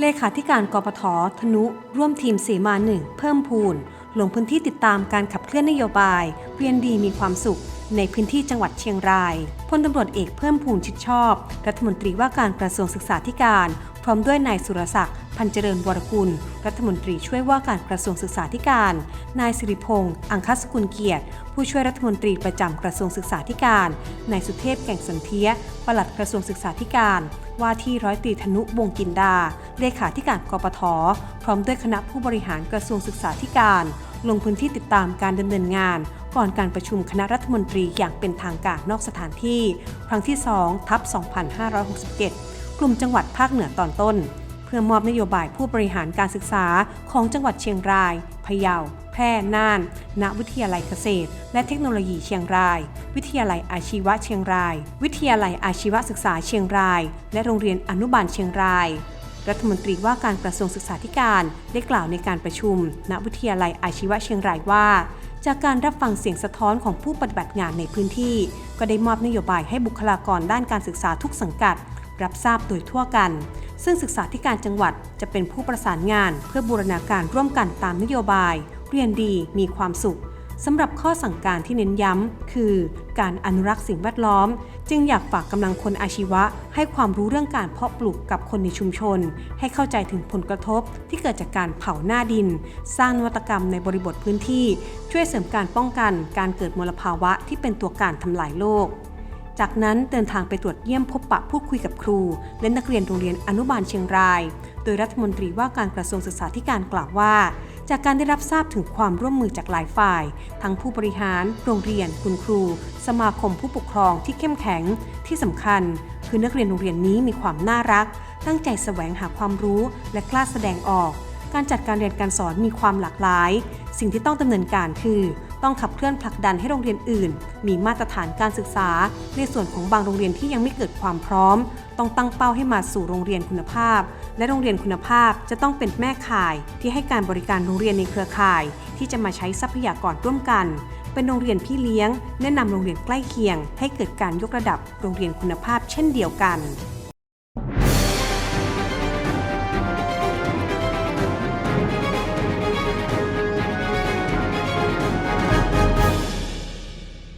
เลขาธิการกปทธนุ ร่วมทีมเสมาหนึ่งเพิ่มพูน ลงพื้นที่ติดตามการขับเคลื่อนนโยบายเรียนดีมีความสุข ในพื้นที่จังหวัดเชียงรายพลตำรวจเอกเพิ่มพูนชิดชอบ รัฐมนตรีว่าการกระทรวงศึกษาธิการ พร้อมด้วยนายสุรศักดิ์พันเจริญวรกุล รัฐมนตรีช่วยว่าการกระทรวงศึกษาธิการ นายสิริพงษ์อังคสกุลเกียรติ ผู้ช่วยรัฐมนตรีประจำกระทรวงศึกษาธิการ นายสุเทพแก่งสันเทียปลัดกระทรวงศึกษาธิการ ว่าที่ร้อยตรีธนุวงกินดา เลขาธิการกปท พร้อมด้วยคณะผู้บริหารกระทรวงศึกษาธิการ ลงพื้นที่ติดตามการดำเนินงานก่อนการประชุมคณะรัฐมนตรีอย่างเป็นทางการนอกสถานที่ ครั้งที่ 2 ทับ 2567ก ลุ่มจังหวัดภาคเหนือตอนต้น เพื่อมอบนโยบายผู้บริหารการศึกษาของจังหวัดเชียงราย พะเยา แพร่ น่านณวิทยาลัยเกษตร และเทคโนโลยีเชียงราย วิทยาลัยอาชีวะเชียงราย วิทยาลัยอาชีวศึกษาเชียงราย และโรงเรียนอนุบาลเชียงรายรัฐมนตรีว่าการกระทรวงศึกษาธิการได้กล่าวในการประชุม ณ วิทยาลัยอาชีวะเชียงรายว่า จากการรับฟังเสียงสะท้อนของผู้ปฏิบัติงานในพื้นที่ ก็ได้มอบนโยบายให้บุคลากรด้านการศึกษาทุกสังกัด รับทราบโดยทั่วกัน ซึ่งศึกษาธิการจังหวัดจะเป็นผู้ประสานงาน เพื่อบูรณาการร่วมกันตามนโยบาย เรียนดีมีความสุขสำหรับข้อสั่งการที่เน้นย้ำ คือการอนุรักษ์สิ่งแวดล้อม จึงอยากฝากกำลังคนอาชีวะ ให้ความรู้เรื่องการเพาะปลูกกับคนในชุมชน ให้เข้าใจถึงผลกระทบที่เกิดจากการเผาหน้าดิน สร้างนวัตกรรมในบริบทพื้นที่ ช่วยเสริมการป้องกัน การเกิดมลภาวะที่เป็นตัวการทำลายโลก จากนั้นเดินทางไปตรวจเยี่ยมพบปะพูดคุยกับครู และนักเรียนโรงเรียนอนุบาลเชียงราย โดยรัฐมนตรีว่าการกระทรวงศึกษาธิการกล่าวว่า จากการได้รับทราบถึงความร่วมมือจากหลายฝ่าย ทั้งผู้บริหาร โรงเรียน คุณครู สมาคมผู้ปกครองที่เข้มแข็งที่สำคัญ คือนักเรียนโรงเรียนนี้มีความน่ารัก ตั้งใจแสวงหาความรู้และกล้าแสดงออก การจัดการเรียนการสอนมีความหลากหลาย สิ่งที่ต้องดำเนินการคือ ต้องขับเคลื่อนผลักดันให้โรงเรียนอื่น มีมาตรฐานการศึกษา ในส่วนของบางโรงเรียนที่ยังไม่เกิดความพร้อม ต้องตั้งเป้าให้มาสู่โรงเรียนคุณภาพ และโรงเรียนคุณภาพจะต้องเป็นแม่ข่าย ที่ให้การบริการโรงเรียนในเครือข่าย ที่จะมาใช้ทรัพยากรร่วมกัน เป็นโรงเรียนพี่เลี้ยง แนะนำโรงเรียนใกล้เคียง ให้เกิดการยกระดับโรงเรียนคุณภาพ เช่นเดียวกัน